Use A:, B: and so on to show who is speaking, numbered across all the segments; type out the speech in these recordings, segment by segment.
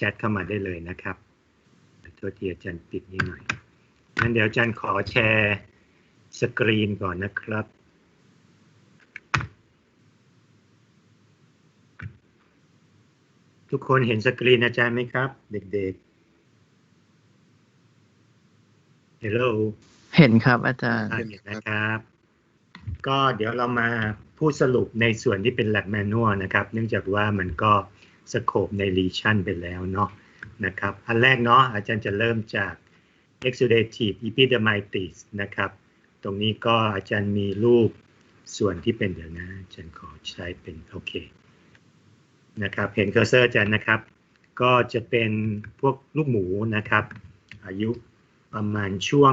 A: แชทเข้ามาได้เลยนะครับโทษทีอาจารย์ปิดนิดหน่อยงั้นเดี๋ยวอาจารย์ขอแชร์สกรีนก่อนนะครับทุกคนเห็นสกรีนอาจารย์ไหมครับ เด็กๆ Hello
B: เห็นครับอาจารย์
A: อ่าเห็นนะครับ ก็เดี๋ยวเรามาพูดสรุปในส่วนที่เป็น lab manual นะครับ เนื่องจากว่ามันก็ สโคปใน lesion ไปแล้วเนาะนะครับ อันแรกเนาะอาจารย์จะเริ่มจาก exudative epidermitis นะครับ ตรงนี้ก็อาจารย์มีรูปส่วนที่เป็นเดี๋ยวนะ อาจารย์ขอใช้เป็นโอเคนะครับเห็นเคอร์เซอร์อาจารย์นะครับ ก็จะเป็นพวกลูกหมูนะครับ อายุประมาณช่วง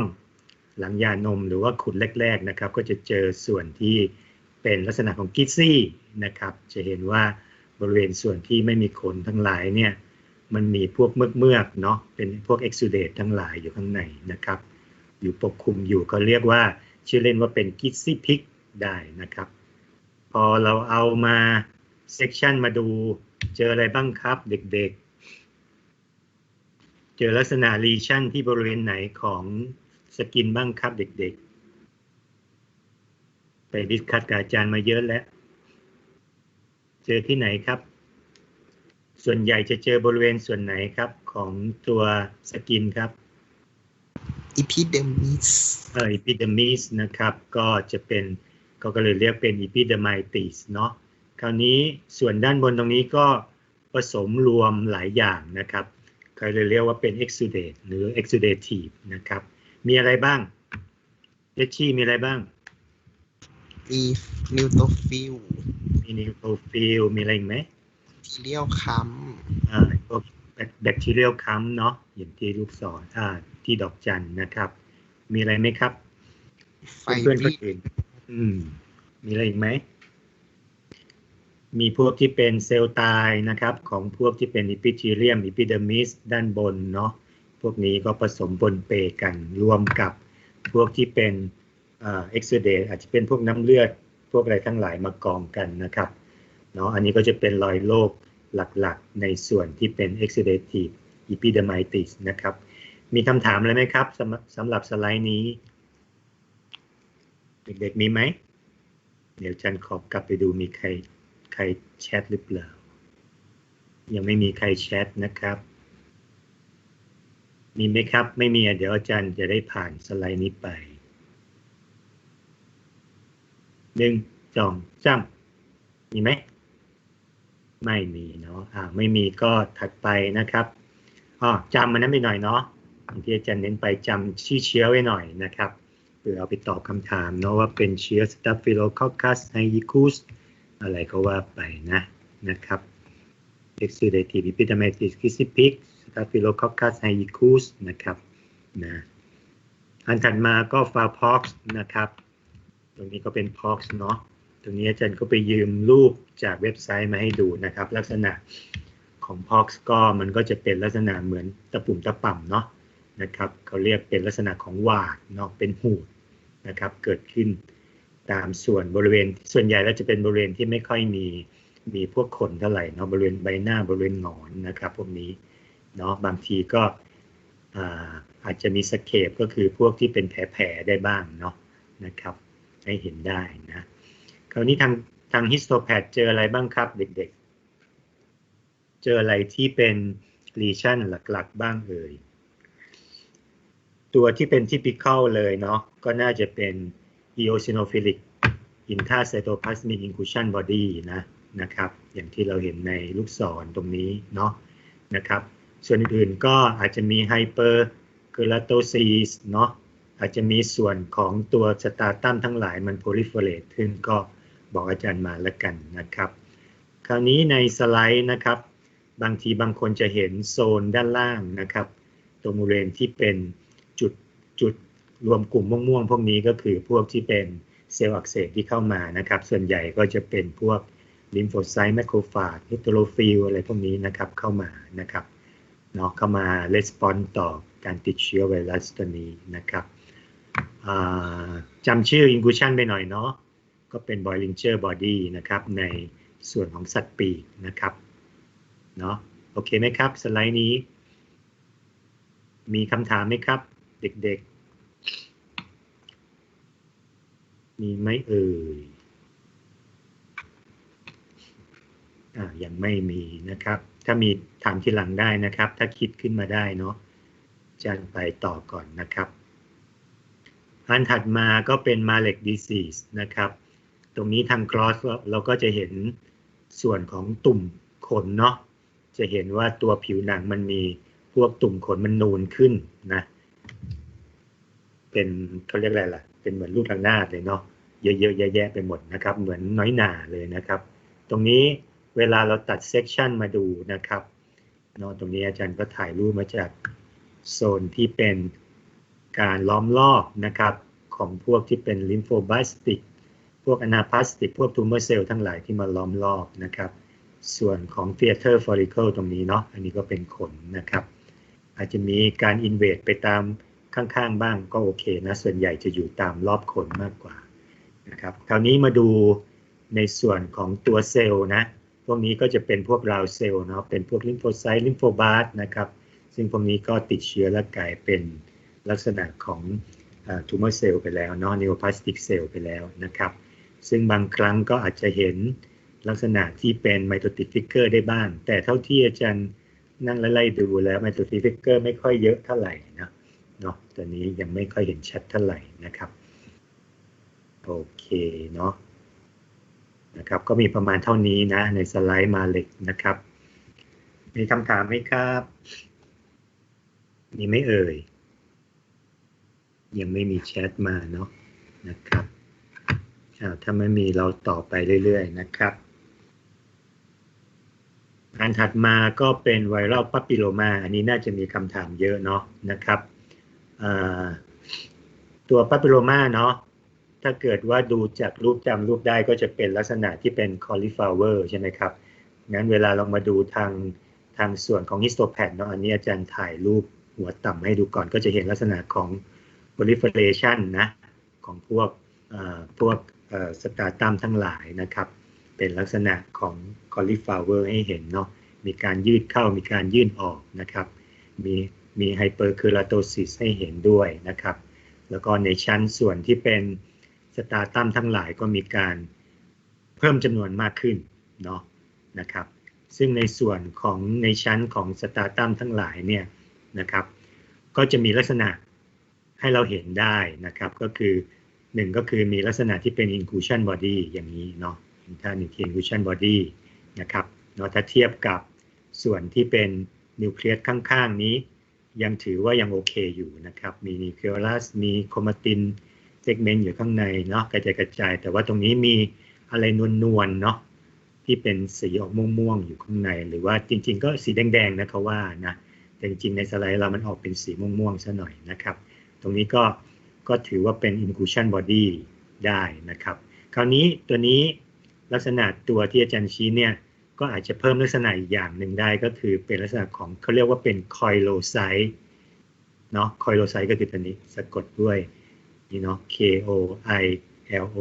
A: หลังยานมหรือว่าขุดแรก ๆนะครับ ก็จะเจอส่วนที่เป็นลักษณะของกิซี่นะครับ จะเห็นว่า บริเวณส่วนที่ไม่มีขนทั้งหลายเนี่ยมันมีพวกเมือกเมือกๆเนาะเป็นพวกเอ็กซูเดตทั้งหลายอยู่ข้างในนะครับ อยู่ปกคลุมอยู่ก็เรียกว่า ชื่อเล่นว่าเป็นกิซซี่พิกได้นะครับ พอเราเอามาเซกชันมาดูเจออะไรบ้างครับเด็กๆ เจอลักษณะรีชั่นที่บริเวณไหนของสกินบ้างครับเด็กๆ ไปดิสคัทกับอาจารย์มาเยอะแล้ว เจอที่ไหนครับ ส่วนใหญ่จะเจอบริเวณส่วนไหนครับของตัวสกินครับ
C: epidermis
A: เอ่อ epidermis นะครับ ก็จะเป็นก็ก็เลยเรียกเป็น epidermitis เนาะคราวนี้ส่วนด้านบนตรงนี้ก็ผสมรวมหลายอย่างนะครับเขาเลยเรียกว่าเป็น exudate หรือ exudative นะครับ มีอะไรบ้างเจชี่มีอะไรบ้าง
C: มี neutrophil
A: มีนิวโครฟิลมีอะไรอีกไหม
C: bacterial ค้ำ
A: อ่าพวกแบคทีเรียลคัมเนาะอย่างที่ลูกศรอ่าที่ดอกจันนะครับ มีอะไรไหมครับ
C: ไฟ
A: เพื่อนๆคน
C: รี
A: อื่นอืม มีอะไรอีกไหม มีพวกที่เป็นเซลล์ตายนะครับ ของพวกที่เป็นอิพิธีเรียมอิพิเดมิสด้านบนเนาะพวกนี้ก็ผสมปนเปกันรวมกับพวกที่เป็นเอ็กซ์เดอาจจะเป็นพวกน้ำเลือดพ วกอะไรทั้งหลายมากองกันนะครับเนาะอันนี้ก็จะเป็นรอยโรคหลักๆ ในส่วนที่เป็น exudative epidermitis นะครับ มีคำถามอะไรไหมครับสำหรับสไลด์นี้ เด็กๆมีไหม เดี๋ยวจันขอบกลับไปดูมีใครใครแชทหรือเปล่า ยังไม่มีใครแชทนะครับ มีไหมครับ ไม่มีเดี๋ยวอาจารย์จะได้ผ่านสไลด์นี้ไป หนึ่งสองสามมีไหม ไม่มีเนาะอ่าไม่มีก็ถัดไปนะครับอ๋อจำมันนั้นไปหน่อยเนาะอย่างที่อาจารย์เน้นไปจำชื่อเชื้อไว้หน่อยนะครับเพื่อเอาไปตอบคำถามเนาะว่าเป็นเชื้อ Staphylococcus aureus อะไรก็ว่าไปนะนะครับ Exudative epidermitis kissipig Staphylococcus aureus นะครับนะอันถัดมาก็ Fowlpox นะครับ ตรงนี้ก็เป็น pox เนาะตรงนี้อาจารย์ก็ไปยืมรูปจากเว็บไซต์มาให้ดูนะครับ ลักษณะของ pox ก็มันก็จะเป็นลักษณะเหมือนตะปุ่มตะป่ำเนาะนะครับเขาเรียกเป็นลักษณะของหวาดเนาะเป็นหูดนะครับ เกิดขึ้นตามส่วนบริเวณส่วนใหญ่แล้วจะเป็นบริเวณที่ไม่ค่อยมีมีพวกขนเท่าไหร่เนาะบริเวณใบหน้าบริเวณหงอนนะครับ พวกนี้เนาะบางทีก็อาอาจจะมีสเคปก็คือพวกที่เป็นแผลๆได้บ้างเนาะนะครับ ให้เห็นได้นะคราวนี้ทางทางฮิสโตแพดเจออะไรบ้างครับเด็กๆ เจออะไรที่เป็นลีชั่นหลักๆ บ้างเอ่ย ตัวที่เป็น typical เลยเนาะก็น่าจะเป็น eosinophilic intracytoplasmic inclusion body นะนะครับ อย่างที่เราเห็นในลูกศรตรงนี้เนาะนะครับ ส่วนอื่นๆก็อาจจะมี hyper keratosis เนาะ อาจจะมีส่วนของตัวสตาตัมทั้งหลายมัน proliferate ขึ้นก็บอกอาจารย์มาแล้วกันนะครับ คราวนี้ในสไลด์นะครับ บางทีบางคนจะเห็นโซนด้านล่างนะครับ ตรงบริเวณที่เป็นจุดจุดรวมกลุ่มม่วงๆ พวกนี้ก็คือพวกที่เป็นเซลล์อักเสบที่เข้ามานะครับ ส่วนใหญ่ก็จะเป็นพวกลิมโฟไซต์แมคโครฟาจฮิตโตโรฟิลอะไรพวกนี้นะครับเข้ามานะครับเนาะเข้ามาレスปอนต่อการติดเชื้อไวรัสตัวนี้นะครับ จำชื่อ inclusion ไปหน่อยเนาะก็เป็น Bollinger Body นะครับ ในส่วนของสัตว์ปีกนะครับเนาะโอเคไหมครับ สไลด์นี้ มีคำถามไหมครับ เด็กๆ มีไหมเอ่ยอ่ายังไม่มีนะครับ ถ้ามีถามทีหลังได้นะครับ ถ้าคิดขึ้นมาได้เนาะจะไปต่อก่อนนะครับ อันถัดมาก็เป็น Malek disease นะครับ ตรงนี้ทาง cross เราก็จะเห็นส่วนของตุ่มขนเนาะ จะเห็นว่าตัวผิวหนังมันมีพวกตุ่มขนมันนูนขึ้นนะ เป็นเขาเรียกอะไรล่ะ เป็นเหมือนลูกระนาเลยเนาะ เยอะๆแยะๆไปหมดนะครับ เหมือนน้อยหนาเลยนะครับ ตรงนี้เวลาเราตัดเซกชันมาดูนะครับเนาะตรงนี้อาจารย์ก็ถ่ายรูปมาจากโซนที่เป็น การล้อมรอบนะครับของพวกที่เป็นลิมโฟบาสติก พวกอนาพลาสติก พวกทูมเมอร์เซลล์ทั้งหลายที่มาล้อมรอบนะครับ ส่วนของ theater follicle ตรงนี้เนาะ อันนี้ก็เป็นขนนะครับ อาจจะมีการอินเวดไปตามข้างๆบ้างก็โอเคนะ ส่วนใหญ่จะอยู่ตามรอบขนมากกว่านะครับ คราวนี้มาดูในส่วนของตัวเซลล์นะ พวกนี้ก็จะเป็นพวกราวเซลล์เนาะ เป็นพวกลิมโฟไซต์ ลิมโฟบาสนะครับ ซึ่งพวกนี้ก็ติดเชื้อและกลายเป็น ลักษณะของทูมอร์เซลล์ไปแล้วเนาะนิวพลาสติกเซลล์ไปแล้วนะครับ ซึ่งบางครั้งก็อาจจะเห็นลักษณะที่เป็นไมโตติฟิกเกอร์ได้บ้าง แต่เท่าที่อาจารย์นั่งไล่ดูแล้วไมโตติฟิกเกอร์ไม่ค่อยเยอะเท่าไหร่นะเนาะตัวนี้ยังไม่ค่อยเห็นชัดเท่าไหร่นะครับ โอเคเนาะนะครับ ก็มีประมาณเท่านี้นะ ในสไลด์มาเล็กนะครับ มีคำถามไหมครับ มีไม่เอ่ย ยังไม่มีแชทมาเนาะนะครับถ้าไม่มีเราต่อไปเรื่อยๆนะครับ อันถัดมาก็เป็นไวรัลป a ปปิโลมา อันนี้น่าจะมีคำถามเยอะเนาะนะครับ ตัวป a ปปิโลมาเนาะถ้าเกิดว่าดูจากรูปจำรูปได้ก็จะเป็นลักษณะที่เป็น cauliflower ใช่ไหมครับ งั้นเวลาเรามาดูทางทางส่วนของ histopath เนาะ อันนี้อาจารย์ถ่ายรูปหัวต่ำให้ดูก่อนก็จะเห็นลักษณะของ proliferation นะของพวกพวกสตาตัมทั้งหลายนะครับ เป็นลักษณะของ cauliflower ให้เห็นเนาะมีการยืดเข้ามีการยื่นออกนะครับ มีมี hyperkeratosis ให้เห็นด้วยนะครับ แล้วก็ในชั้นส่วนที่เป็นสตาตัมทั้งหลายก็มีการเพิ่มจำนวนมากขึ้นเนาะนะครับ ซึ่งในส่วนของในชั้นของสตาตัมทั้งหลายเนี่ยนะครับ ก็จะมีลักษณะ ให้เราเห็นได้นะครับ ก็คือหนึ่งก็คือมีลักษณะที่เป็น inclusion body อย่างนี้เนาะถ้าหนึ่งที่ inclusion body นะครับเนาะถ้าเทียบกับส่วนที่เป็นนิวเคลียสข้างๆนี้ ยังถือว่ายังโอเคอยู่นะครับ มีนิวเคลียรัสมีโครมาตินเซกเมนต์อยู่ข้างในเนาะกระจายกระจาย แต่ว่าตรงนี้มีอะไรนวลๆเนาะที่เป็นสีออกม่วงๆอยู่ข้างใน หรือว่าจริง ๆ ก็สีแดงๆนะเขาว่านะแต่จริงๆในสไลด์เรามันออกเป็นสีม่วงๆซะหน่อยนะครับ รงนี้ก็ก็ถือว่าเป็น inclusion body ได้นะครับ คราวนี้ตัวนี้ลักษณะตัวที่อาจารย์ชี้เนี่ยก็อาจจะเพิ่มลักษณะอีกอย่างหนึ่งได้ก็คือเป็นลักษณะของเขาเรียกว่าเป็น coilocyte เนาะ coilocyte ก็คือตัวนี้สะกดด้วยนี่เนาะ K O I L O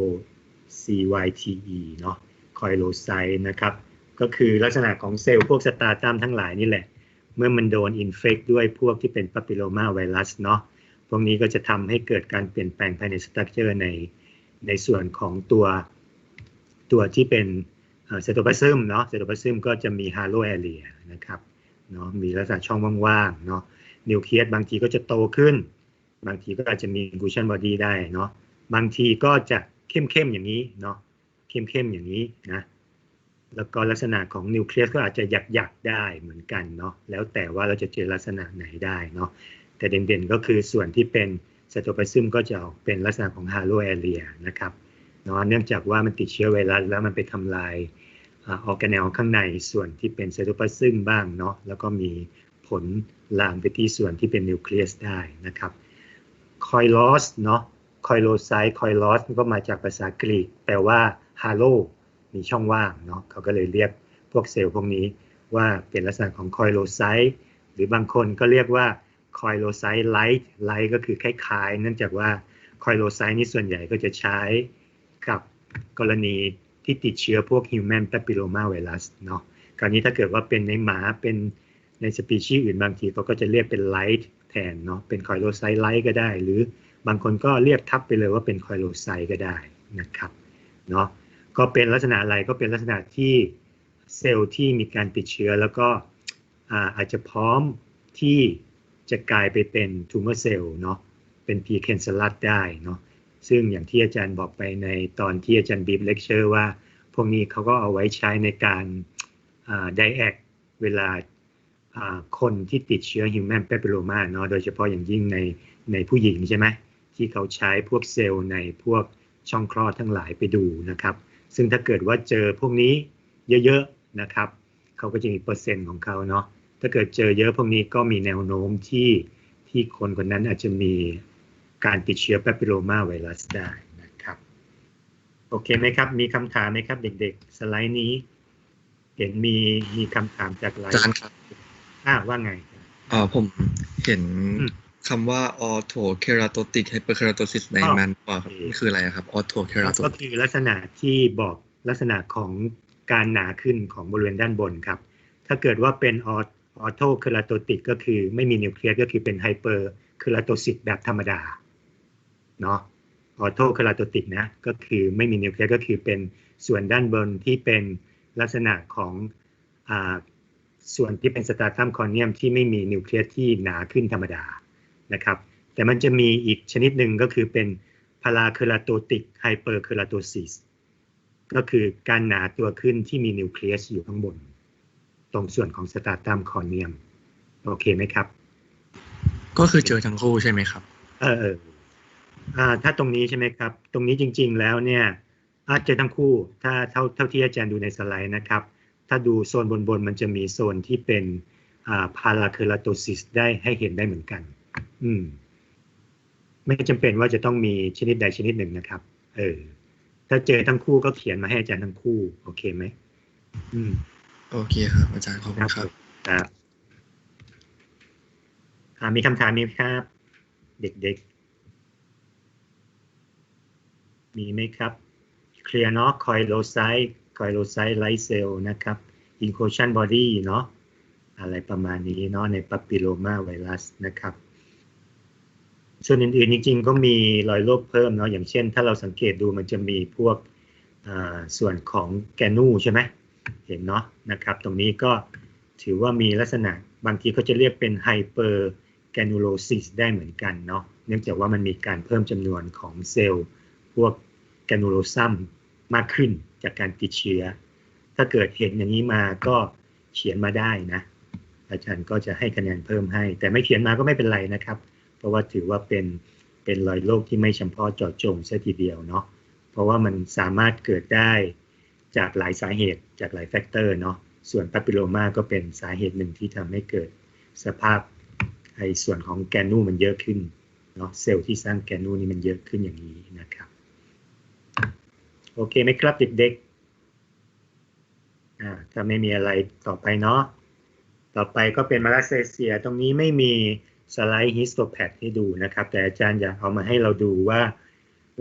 A: C Y T E เนาะ coilocyte นะครับ ก็คือลักษณะของเซลล์พวกสตาตัมทั้งหลายนี่แหละ เมื่อมันโดนอินเฟกด้วยพวกที่เป็นป a ปิโลมาไวรัสเนาะ วกนี้ก็จะทำให้เกิดการเปลี่ยนแปลงภายในสตรัคเจอร์ในในส่วนของตัวตัวที่เป็นเซโตพลาซึมเนาะเซโตพลาซึมก็จะมีฮาโลแอเรียนะครับเนาะมีลักษณะช่องว่างๆเนาะนิวเคลียสบางทีก็จะโตขึ้น บางทีก็อาจจะมีกูชันบอดี้ได้เนาะบางทีก็จะเข้มๆอย่างนี้เนาะเข้มๆอย่างนี้นะแล้วก็ลักษณะของนิวเคลียสก็อาจจะหยักๆได้เหมือนกันเนาะแล้วแต่ว่าเราจะเจอลักษณะไหนได้เนาะ แต่เด่นๆก็คือส่วนที่เป็นไซโตพลาซึมก็จะออกเป็นลักษณะของฮาโลแอเรียนะครับเนาะเนื่องจากว่ามันติดเชื้อไวรัสแล้วมันไปทำลายออร์แกเนลข้างในส่วนที่เป็นไซโตพลาซึมบ้างเนาะแล้วก็มีผลลามไปที่ส่วนที่เป็นนิวเคลียสได้นะครับคอยลอสเนาะคอยโลไซคอยลอสก็มาจากภาษากรีกแปลว่าฮาโลมีช่องว่างเนาะเขาก็เลยเรียกพวกเซลล์พวกนี้ว่าเป็นลักษณะของคอยโลไซหรือบางคนก็เรียกว่า คอยโลไซต์ไลท์ไลท์ก็คือคล้ายๆ เนื่องจากว่าคอยโลไซต์นี่ส่วนใหญ่ก็จะใช้กับกรณีที่ติดเชื้อพวก human papilloma virus เนาะคราวนี้ถ้าเกิดว่าเป็นในหมาเป็นในสปีชีส์อื่นบางทีเขาก็จะเรียกเป็นไลท์แทนเนาะเป็นคอยโลไซต์ไลท์ก็ได้ หรือบางคนก็เรียกทับไปเลยว่าเป็นคอยโลไซต์ก็ได้นะครับเนาะก็เป็นลักษณะอะไรก็เป็นลักษณะที่เซลล์ที่มีการติดเชื้อแล้วก็อ่าอาจจะพร้อมที่ จะกลายไปเป็นทูเมอร์เซลล์เนาะเป็นพีเคนสลัดได้เนาะซึ่งอย่างที่อาจารย์บอกไปในตอนที่อาจารย์บีบเลคเชอร์ว่า พวกนี้เขาก็เอาไว้ใช้ในการไดแอกเวลาคนที่ติดเชื้อ Human Papilloma เนาะโดยเฉพาะอย่างยิ่งในในผู้หญิงใช่ไหมที่เขาใช้พวกเซลล์ในพวกช่องคลอดทั้งหลายไปดูนะครับ ซึ่งถ้าเกิดว่าเจอพวกนี้เยอะๆนะครับ เขาก็จะมีเปอร์เซ็นต์ของเขาเนาะ ถ้าเกิดเจอเยอะพวกนี้ก็มีแนวโน้มที่ที่คนคนนั้นอาจจะมีการติดเชื้อ Papilloma ไวรัสได้นะครับ โอเคไหมครับ มีคำถามไหมครับ เด็กๆ สไลด์นี้ เห็นมีมีคำถามจากไล
D: อาจารย์
A: น์
D: ครับ
A: อ่าว่าไง
D: เอ่อผมเห็น
A: อืม
D: คำว่า autokeratotic hyperkeratosis ใน
A: อ้าว
D: มันว่าครับ
A: โอเค
D: นี่คืออะไรครับ
A: ก็
D: autokeratotic
A: คือลักษณะที่บอกลักษณะของการหนาขึ้นของบริเวณด้านบนครับ ถ้าเกิดว่าเป็น ออโตเคราโตติกก็คือไม่มีนิวเคลียสก็คือเป็นไฮเปอร์เคราโตซิสแบบธรรมดาเนาะออโตเคราโตติกนะก็คือไม่มีนิวเคลียสก็คือเป็นส่วนด้านบนที่เป็นลักษณะของอ่าส่วนที่เป็นสตาตัมคอนเนียมที่ไม่มีนิวเคลียสที่หนาขึ้นธรรมดานะครับ แต่มันจะมีอีกชนิดหนึ่งก็คือเป็นพาราเคราโตติกไฮเปอร์เคราโตซิสก็คือการหนาตัวขึ้นที่มีนิวเคลียสอยู่ข้างบน ตรงส่วนของสตาตัมคอนเนียม โอเคไหมครับ
D: ก็คือเจอทั้งคู่ใช่ไหมครับ
A: เออเอออ่าถ้าตรงนี้ใช่ไหมครับ ตรงนี้จริง ๆ แล้วเนี่ยอาจจะทั้งคู่ ถ้าเท่าเท่าที่อาจารย์ดูในสไลด์นะครับ ถ้าดูโซนบนๆมันจะมีโซนที่เป็นอ่าพาราเคราโตซิสได้ให้เห็นได้เหมือนกัน อืม ไม่จำเป็นว่าจะต้องมีชนิดใดชนิดหนึ่งนะครับ เออ ถ้าเจอทั้งคู่ก็เขียนมาให้อาจารย์ทั้งคู่ โอเคไหม อืม
D: โอเคครับ อาจารย์ขอบคุณครับ
A: ครับอ่ามีคำถามนี้ครับ เด็กๆ มีไหมครับเคลียร์เนาะคอยโลไซคอยโลไซไลเซลนะครับอินโคชันบอดี้เนาะอะไรประมาณนี้เนาะในป a ปปิโลมาไวรัสนะครับ ส่วนอื่นๆ จริงๆ ก็มีรอยโรคเพิ่มเนาะอย่างเช่น ถ้าเราสังเกตดูมันจะมีพวกส่วนของแกนูใช่ไหม เห็นเนาะนะครับ ตรงนี้ก็ถือว่ามีลักษณะบางทีเขาจะเรียกเป็นไฮเปอร์แกนูโลซิสได้เหมือนกันเนาะเนื่องจากว่ามันมีการเพิ่มจำนวนของเซลล์พวกแกนูโลซัมมากขึ้นจากการติดเชื้อ ถ้าเกิดเห็นอย่างนี้มาก็เขียนมาได้นะ อาจารย์ก็จะให้คะแนนเพิ่มให้ แต่ไม่เขียนมาก็ไม่เป็นไรนะครับ เพราะว่าถือว่าเป็นเป็นรอยโรคที่ไม่เฉพาะเจาะจงซะทีเดียวเนาะเพราะว่ามันสามารถเกิดได้ จากหลายสาเหตุจากหลายแฟกเตอร์เนาะส่วนป a ปปิโลมาก็เป็นสาเหตุหนึ่งที่ทำให้เกิดสภาพไอ้ส่วนของแกนูมันเยอะขึ้นเนาะเซลล์ที่สร้างแกนูนี่มันเยอะขึ้นอย่างนี้นะครับ โอเคไหมครับเด็กๆอ่าถ้าไม่มีอะไรต่อไปเนาะต่อไปก็เป็นมาลาเซเซีย ตรงนี้ไม่มีสไลด์ฮิสโตแพดให้ดูนะครับ แต่อาจารย์อยากเอามาให้เราดูว่า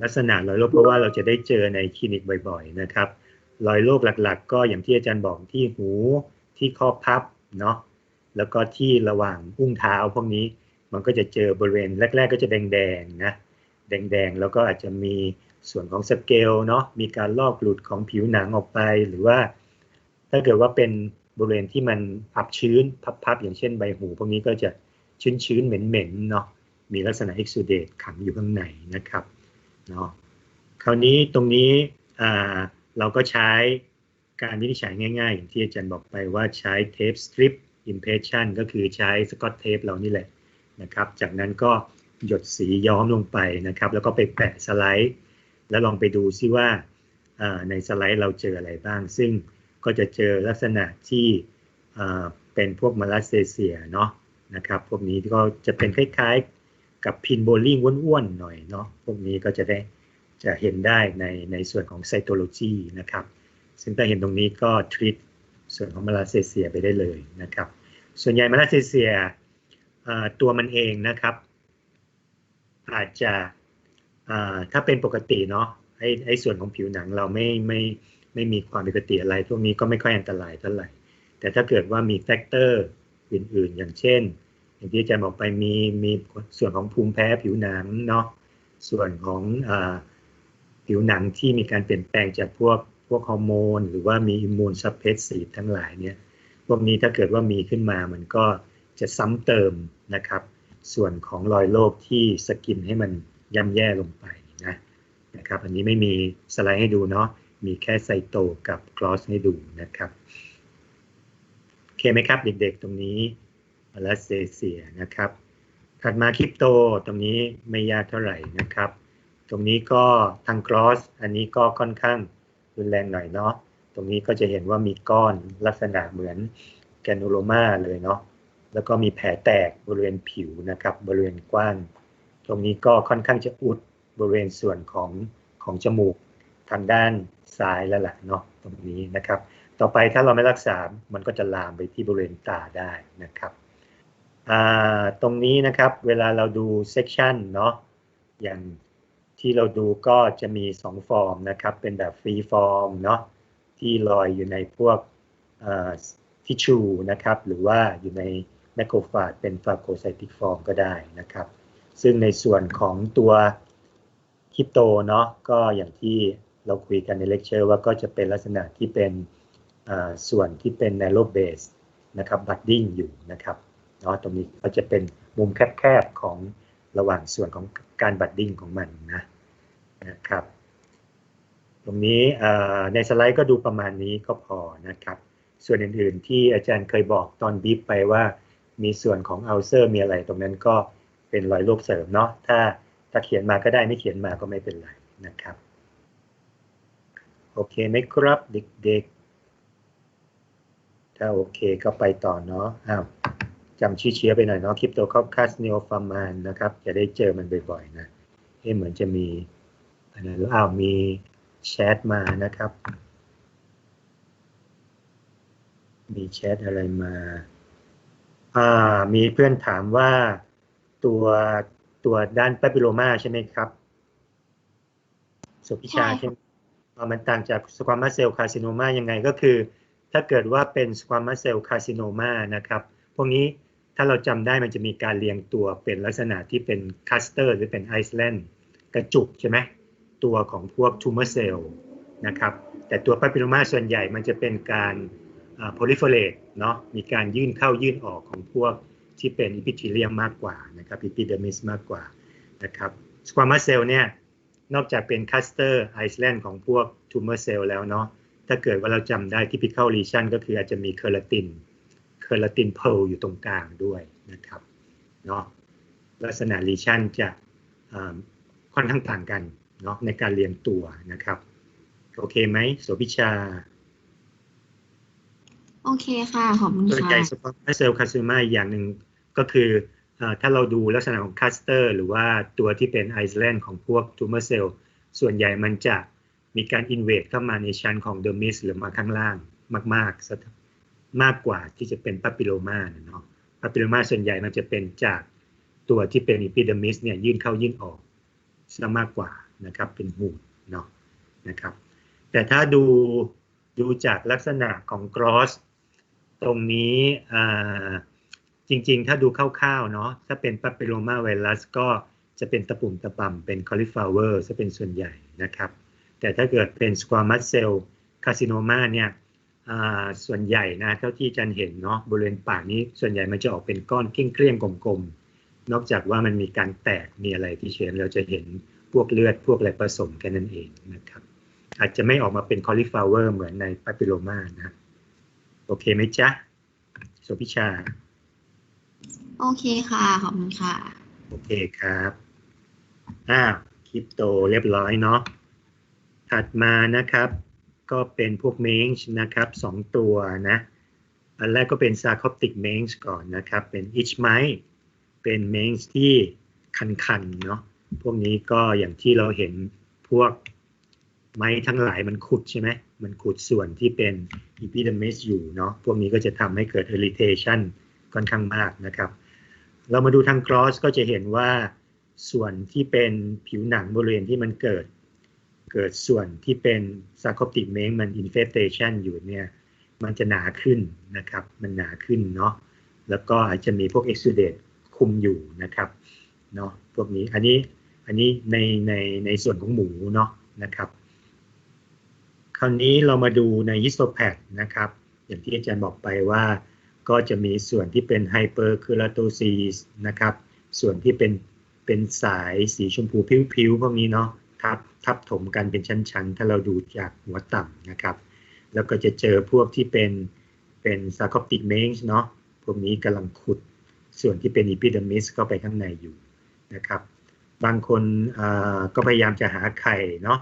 A: ลักษณะรอยโรคเพราะว่าเราจะได้เจอในคลินิกบ่อย ๆ นะครับ รอยโรคหลัก ๆ ก็อย่างที่อาจารย์บอกที่หูที่ข้อพับเนาะแล้วก็ที่ระหว่างอุ้งเท้าพวกนี้มันก็จะเจอบริเวณแรก ๆ ก็จะแดงๆนะแดงๆ แล้วก็อาจจะมีส่วนของสเกลเนาะมีการลอกหลุดของผิวหนังออกไปหรือว่า ถ้าเกิดว่าเป็นบริเวณที่มันอับชื้นพับๆอย่างเช่นใบหูพวกนี้ก็จะชื้นๆเหม็นๆเนาะมีลักษณะเอ็กซูเดตขังอยู่ข้างในนะครับเนาะคราวนี้ตรงนี้อ่า เราก็ใช้การวินิจฉัยง่ายๆ อย่างที่อาจารย์บอกไปว่าใช้เทปสตริปอิมเพรสชันก็คือใช้สกอตเทปเรานี่แหละนะครับ จากนั้นก็หยดสีย้อมลงไปนะครับ แล้วก็ไปแปะสไลด์ แล้วลองไปดูซิว่าในสไลด์เราเจออะไรบ้าง ซึ่งก็จะเจอลักษณะที่อ่เป็นพวกมาลาเซเซียเนาะนะครับ พวกนี้ก็จะเป็นคล้ายๆ กับพินโบลิ่งอ้วนๆหน่อยเนาะพวกนี้ก็จะได้ จะเห็นได้ในในส่วนของไซโตโลจีนะครับ ซึ่งถ้าเห็นตรงนี้ก็ทรีตส่วนของมาลาเซเซียไปได้เลยนะครับ ส่วนใหญ่มาลาเซเซียตัวมันเองนะครับ อาจจะถ้าเป็นปกติเนาะไอ้ไอ้ส่วนของผิวหนังเราไม่ไม่ไม่มีความปกติอะไรพวกนี้ก็ไม่ค่อยอันตรายเท่าไหร่ แต่ถ้าเกิดว่ามีแฟกเตอร์อื่นๆ อย่างเช่น อย่างที่อาจารย์บอกไปมีมีส่วนของภูมิแพ้ผิวหนังเนาะส่วนของอ ผิวหนังที่มีการเปลี่ยนแปลงจากพวกพวกฮอร์โมน หรือว่ามีอิมมูนซับเพสซีฟทั้งหลายเนี่ยพวกนี้ถ้าเกิดว่ามีขึ้นมามันก็จะซ้ำเติมนะครับ ส่วนของรอยโรคที่สกินให้มันย่ำแย่ลงไปนะนะครับ อันนี้ไม่มีสไลด์ให้ดูเนาะมีแค่ไซโตกับกลอสให้ดูนะครับโอเคไหมครับ เด็กๆตรงนี้ลาเซเซียนะครับ ถัดมาคริปโตตรงนี้ไม่ยากเท่าไหร่นะครับ ตรงนี้ก็ทางกรอสอันนี้ก็ค่อนข้างรุนแรงหน่อยเนาะตรงนี้ก็จะเห็นว่ามีก้อนลักษณะเหมือนแกนูโลมาเลยเนาะแล้วก็มีแผลแตกบริเวณผิวนะครับ บริเวณกว้าง ตรงนี้ก็ค่อนข้างจะอุดบริเวณส่วนของของจมูกทางด้านซ้ายแล้วล่ะเนาะตรงนี้นะครับ ต่อไปถ้าเราไม่รักษา มันก็จะลามไปที่บริเวณตาได้นะครับตรงนี้นะครับเวลาเราดูเซกชันเนาะอย่าง ที่เราดูก็จะมี 2 ฟอร์มนะครับ เป็นแบบฟรีฟอร์มเนาะที่ลอยอยู่ในพวกทิชชูนะครับ หรือว่าอยู่ในแมคโครฟาจเป็นฟาโกไซติกฟอร์มก็ได้นะครับ ซึ่งในส่วนของตัวคริปโตเนาะก็อย่างที่เราคุยกันในเลคเชอร์ว่าก็จะเป็นลักษณะที่เป็นส่วนที่เป็น narrow base นะครับ budding อยู่นะครับเนาะตรงนี้ก็จะเป็นมุมแคบๆของระหว่างส่วนของการ budding ของมันนะ นะครับ ตรงนี้ในสไลด์ก็ดูประมาณนี้ก็พอนะครับ ส่วนอื่นๆที่อาจารย์เคยบอกตอนบีฟไปว่ามีส่วนของอัลเซอร์มีอะไรตรงนั้นก็เป็นรอยโรคเสริมเนาะถ้าถ้าเขียนมาก็ได้ไม่เขียนมาก็ไม่เป็นไรนะครับ โอเคไหมครับเด็กๆ ถ้าโอเคก็ไปต่อเนาะอ้าวจำชื่อเชื้อไปหน่อยเนาะคริปโตคอคัสเนโอฟาร์มานนะครับ จะได้เจอมันบ่อยๆนะเอ๊ะเหมือนจะมี อะไรหรืออ้าวมีแชทมานะครับ มีแชทอะไรมาอ่ามีเพื่อนถามว่าตัวตัวด้านป a ปิโลมาใช่ไหมครับสุพิชา
E: ใช่ค่ะ
A: ใช่ไหมอ่ามันต่างจากสควอมาเซลคาซิโนมายังไงก็คือ ถ้าเกิดว่าเป็นสควอมาเซลคาซิโนมานะครับ พวกนี้ถ้าเราจำได้มันจะมีการเรียงตัวเป็นลักษณะที่เป็นคัสเตอร์หรือเป็นไอซ์แลนด์กระจุกใช่ไหม ตัวของพวกทูมเมอร์เซลนะครับแต่ตัวป a ปิโลมาส่วนใหญ่มันจะเป็นการโพลิเฟเรตเนาะมีการยื่นเข้ายื่นออกของพวกที่เป็นอิพิธีเลียมมากกว่านะครับอิพิเดมิสมากกว่านะครับสควอมาเซลเนี่ยนอกจากเป็นคัสเตอร์ไอซ์แลนด์ของพวกทูมเมอร์เซลแล้วเนาะถ้าเกิดว่าเราจำได้ที่พิ c a l lesion ก็คืออาจจะมีเคอราตินเคอราตินเพลอยู่ตรงกลางด้วยนะครับเนาะลักษณะ lesion จะค่อนข้างต่างกัน เนาะในการเรียงตัวนะครับ โอเคไหมโสพิชา
E: โอเคค่ะ ขอบคุณ
A: ส่วน
E: ค่ะ
A: ใหญ่สปอร์ตเซลล์คาซูมาอีกอย่างหนึ่งก็คือเอ่อถ้าเราดูลักษณะของคัสเตอร์หรือว่าตัวที่เป็นไอซ์แลนด์ของพวกทูมเมอร์เซลล์ส่วนใหญ่มันจะมีการอินเวดเข้ามาในชั้นของเดอร์มิสหรือมาข้างล่างมากๆซะมากกว่าที่จะเป็นป a ปิโลมาเนาะป a ปิโลมาส่วนใหญ่มันจะเป็นจากตัวที่เป็นอีพิเดอร์มิสเนี่ยยื่นเข้ายื่นออกซะมากกว่า นะครับเป็นหูดเนาะนะครับแต่ถ้าดูดูจากลักษณะของกรอสตรงนี้จริงๆ ถ้าดูคร่าวๆเนาะถ้าเป็นป a ปิโลมาไวรัสก็จะเป็นตะปุ่มตะป่ำเป็น cauliflower จะเป็นส่วนใหญ่นะครับ แต่ถ้าเกิดเป็น squamous cell carcinoma เนี่ยส่วนใหญ่นะเท่าที่จันเห็นเนาะบริเวณปากนี้ส่วนใหญ่มันจะออกเป็นก้อนเกลี้ยงๆกลมๆนอกจากว่ามันมีการแตกมีอะไรที่เชนเราจะเห็น พวกเลือดพวกอะไรผสมกันนั่นเองนะครับ อาจจะไม่ออกมาเป็น cauliflower เหมือนใน papilloma นะ โอเคไหมจ๊ะโสพิชา
E: โอเคค่ะ ขอบคุณค่ะ
A: โอเคครับอ้าวคริปโตเรียบร้อยเนาะถัดมานะครับ ก็เป็นพวกเมงส์นะครับสองตัวนะ อันแรกก็เป็นซาคอปติกเมงส์ก่อนนะครับ เป็นอิชไมเป็นเมงส์ที่คันๆเนาะ พวกนี้ก็อย่างที่เราเห็นพวกไม้ทั้งหลายมันขุดใช่ไหมมันขุดส่วนที่เป็นอีพิเดมิสอยู่เนาะพวกนี้ก็จะทำให้เกิด irritation ค่อนข้างมากนะครับ เรามาดูทาง cross ก็จะเห็นว่าส่วนที่เป็นผิวหนังบริเวณที่มันเกิด เกิดส่วนที่เป็น sarcoptic main มัน infestation อยู่เนี่ยมันจะหนาขึ้นนะครับ มันหนาขึ้นเนาะแล้วก็อาจจะมีพวก exudate คุมอยู่นะครับเนาะพวกนี้อันนี้ อันนี้ในในในส่วนของหมูเนาะนะครับ คราวนี้เรามาดูใน histopath นะครับ อย่างที่อาจารย์บอกไปว่าก็จะมีส่วนที่เป็น hyperkeratosis นะครับ ส่วนที่เป็นเป็นสายสีชมพูผิวๆพวกนี้เนาะทับทับถมกันเป็นชั้นๆ ถ้าเราดูจากหัวต่ำนะครับ แล้วก็จะเจอพวกที่เป็นเป็น sarcoptic mange เนาะพวกนี้กำลังขุดส่วนที่เป็น epidermis เข้าไปข้างในอยู่นะครับ บางคนก็พยายามจะหาไข่เนาะ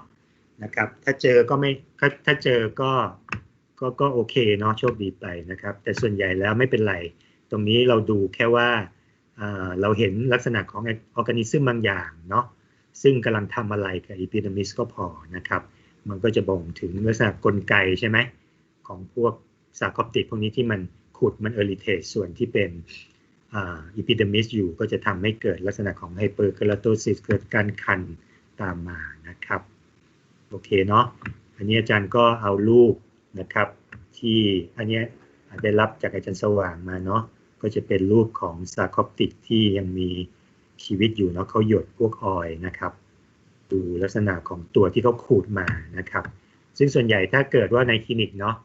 A: นะครับ ถ้าเจอก็ไม่ถ้าถ้าเจอก็ก็ก็โอเคเนาะโชคดีไปนะครับ แต่ส่วนใหญ่แล้วไม่เป็นไร ตรงนี้เราดูแค่ว่าเราเห็นลักษณะของออร์แกนิซึมบางอย่างเนาะซึ่งกำลังทำอะไรกับ epidermis ก็พอนะครับ มันก็จะบ่งถึงลักษณะกลไกใช่ไหมของพวกสารคอปติกพวกนี้ที่มันขุดมันเอริเทสส่วนที่เป็น อ่า epidermis อยู่ก็จะทำให้เกิดลักษณะของ hyperkeratosis เกิดการคันตามมานะครับ โอเคเนาะอันนี้อาจารย์ก็เอารูปนะครับ ที่อันเนี้ยได้รับจากอาจารย์สว่างมาเนาะก็จะเป็นรูปของซาคอปติกที่ยังมีชีวิตอยู่เนาะเขาหยดพวกออยนะครับ ดูลักษณะของตัวที่เขาขูดมานะครับ ซึ่งส่วนใหญ่ถ้าเกิดว่าในคลินิกเนาะ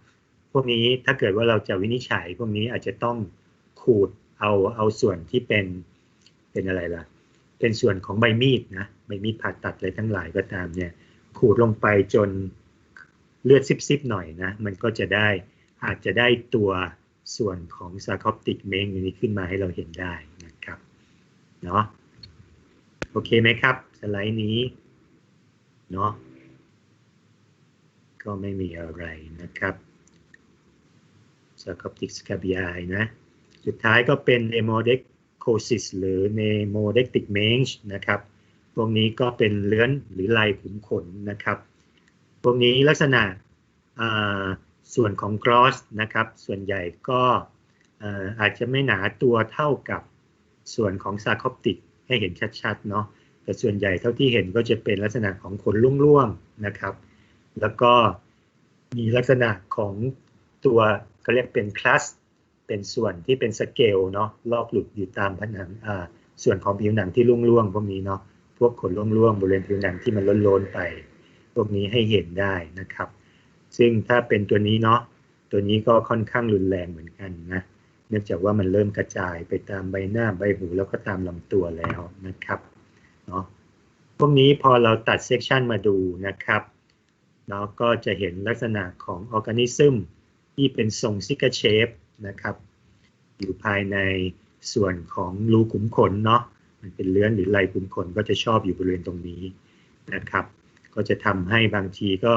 A: พวกนี้ถ้าเกิดว่าเราจะวินิจฉัยพวกนี้อาจจะต้องขูด เอาเอาส่วนที่เป็นเป็นอะไรล่ะ เป็นส่วนของใบมีดนะใบมีดผ่าตัดอะไรทั้งหลายก็ตามเนี่ย ขูดลงไปจนเลือดซิบๆหน่อยนะ มันก็จะได้อาจจะได้ตัวส่วนของซาคอปติกเมงนี้ขึ้นมาให้เราเห็นได้นะครับเนาะโอเคไหมครับ สไลด์นี้เนาะก็ไม่มีอะไรนะครับซาคอปติกสคาบิไอนะ สุดท้ายก็เป็นเ e โมเด c โคซิสหรือเนโมเด c ติกเมงนะครับ พวกนี้ก็เป็นเลื้อนหรือลายขุมขนนะครับ พวกนี้ลักษณะส่วนของกรอสนะครับ ส่วนใหญ่ก็อาอาจจะไม่หนาตัวเท่ากับส่วนของซาคอปติกให้เห็นชัดๆเนาะ แต่ส่วนใหญ่เท่าที่เห็นก็จะเป็นลักษณะของขนร่วงๆนะครับ แล้วก็มีลักษณะของตัวเขาเรียกเป็นคลัส เป็นส่วนที่เป็นสเกลเนาะลอกหลุดอยู่ตามผนังอ่าส่วนของผิวหนังที่ร่วงๆพวกนี้เนาะพวกขนร่วงๆบริเวณผิวหนังที่มันล้นๆไป พวกนี้ให้เห็นได้นะครับ ซึ่งถ้าเป็นตัวนี้เนาะตัวนี้ก็ค่อนข้างรุนแรงเหมือนกันนะเนื่องจากว่ามันเริ่มกระจายไปตามใบหน้าใบหูแล้วก็ตามลำตัวแล้วนะครับเนาะพวกนี้พอเราตัดเซกชันมาดูนะครับเนาะก็จะเห็นลักษณะของออร์แกนิซึมที่เป็นทรงซิกาเชฟ นะครับ อยู่ภายในส่วนของรูขุมขนเนาะมันเป็นเลื้อนหรือไรขุมขนก็จะชอบอยู่บริเวณตรงนี้นะครับ ก็จะทำให้บางทีก็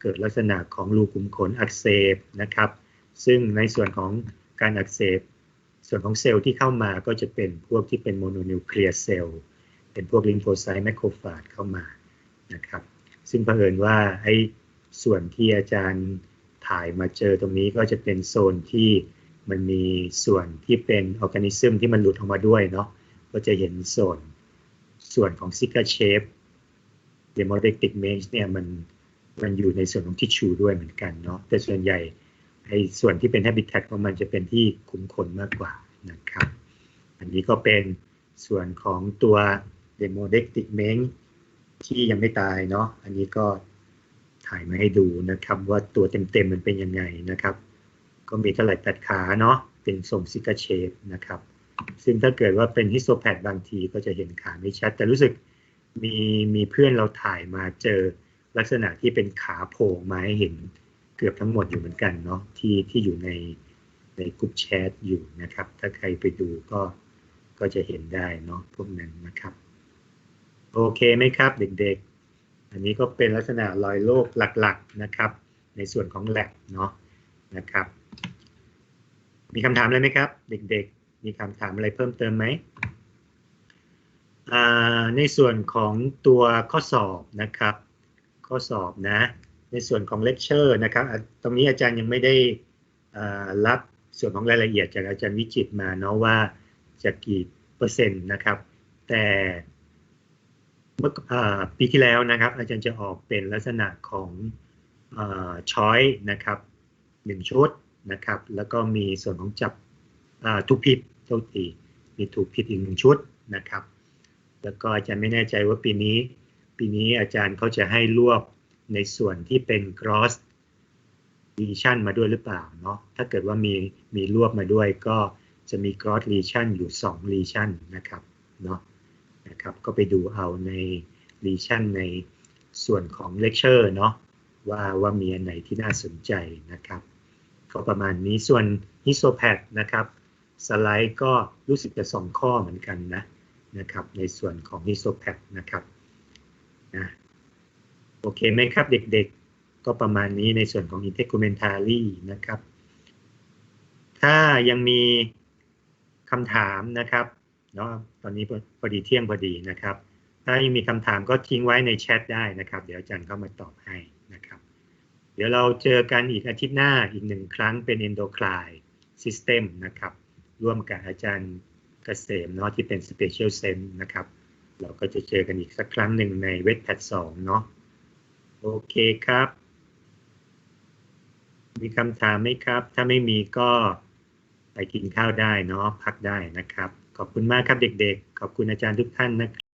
A: เกิดลักษณะของรูขุมขนอักเสบนะครับ ซึ่งในส่วนของการอักเสบ ส่วนของเซลล์ที่เข้ามาก็จะเป็นพวกที่เป็นโมโนนิวเคลียร์เซลล์เป็นพวกลิมโฟไซต์แมคโครฟาจเข้ามานะครับ ซึ่งเผอิญว่าไอ้ส่วนที่อาจารย์ถ่ายมาเจอตรงนี้ก็จะเป็นโซนที่ มันมีส่วนที่เป็นออร์แกนิซึมที่มันหลุดออกมาด้วยเนาะก็จะเห็นส่วนส่วนของซิกาเชฟเดโมเดติกเมนเนี่ยมันมันอยู่ในส่วนของทิชชูด้วยเหมือนกันเนาะแต่ส่วนใหญ่ไอ้ส่วนที่เป็น habitat ของมันจะเป็นที่ขุมขนมากกว่านะครับ อันนี้ก็เป็นส่วนของตัวเดโมเดติกเมนที่ยังไม่ตายเนาะ อันนี้ก็ถ่ายมาให้ดูนะครับ ว่าตัวเต็มๆมันเป็นยังไงนะครับ ก็มีเท่าไหร่แปดขาเนาะเป็นทรงซิกาเชฟนะครับ ซึ่งถ้าเกิดว่าเป็นฮิสโตแพดบางทีก็จะเห็นขาไม่ชัด แต่รู้สึกมีมีเพื่อนเราถ่ายมาเจอลักษณะที่เป็นขาโผล่มาให้เห็นเกือบทั้งหมดอยู่เหมือนกันเนาะที่ที่อยู่ในในกลุ่มแชทอยู่นะครับ ถ้าใครไปดูก็ก็จะเห็นได้เนาะพวกนั้นนะครับ โอเคไหมครับเด็กๆ อันนี้ก็เป็นลักษณะรอยโรคหลักๆนะครับ ในส่วนของแลบเนาะนะครับ มีคำถามอะไรไหมครับ เด็กๆ มีคำถามอะไรเพิ่มเติมไหมในส่วนของตัวข้อสอบนะครับ ข้อสอบนะ ในส่วนของเลคเชอร์นะครับ ตรงนี้อาจารย์ยังไม่ได้รับส่วนของรายละเอียดจากอาจารย์วิจิตมาเนาะว่าจะกี่เปอร์เซ็นต์นะครับ แต่เมื่ออปีที่แล้วนะครับ อาจารย์จะออกเป็นลักษณะของช้อยนะครับหนึ่งชุด นะครับ แล้วก็มีส่วนของจับทุกพิษโทษทีมีถูกพิษอีกหนึ่งชุดนะครับ แล้วก็อาจารย์ไม่แน่ใจว่าปีนี้ ปีนี้อาจารย์เขาจะให้รวบในส่วนที่เป็น cross lesion มาด้วยหรือเปล่าเนาะถ้าเกิดว่ามีมีรวบมาด้วยก็จะมี cross lesion อยู่2 lesion นะครับเนาะนะครับก็ไปดูเอาใน lesion ในส่วนของ lecture เนาะว่าว่ามีอันไหนที่น่าสนใจนะครับ ก็ประมาณนี้ส่วน histopath นะครับสไลด์ก็รู้สึกจะสองข้อเหมือนกันนะนะครับในส่วนของ histopath นะครับนะโอเคไหมครับเด็กๆ ก็ประมาณนี้ในส่วนของ integumentary นะครับ ถ้ายังมีคำถามนะครับเนาะตอนนี้พอดีเที่ยงพอดีนะครับ ถ้ายังมีคำถามก็ทิ้งไว้ในแชทได้นะครับ เดี๋ยวอาจารย์เข้ามาตอบให้นะครับ เดี๋ยวเราเจอกันอีกอาทิตย์หน้าอีกหนึ่งครั้งเป็น endocrine system นะครับ ร่วมกับอาจารย์เกษมเนาะที่เป็น special sense นะครับ เราก็จะเจอกันอีกสักครั้งหนึ่งในเวทแพทสองเนาะโอเคครับ มีคำถามไหมครับ ถ้าไม่มีก็ไปกินข้าวได้เนาะพักได้นะครับ ขอบคุณมากครับเด็กๆ ขอบคุณอาจารย์ทุกท่านนะครับ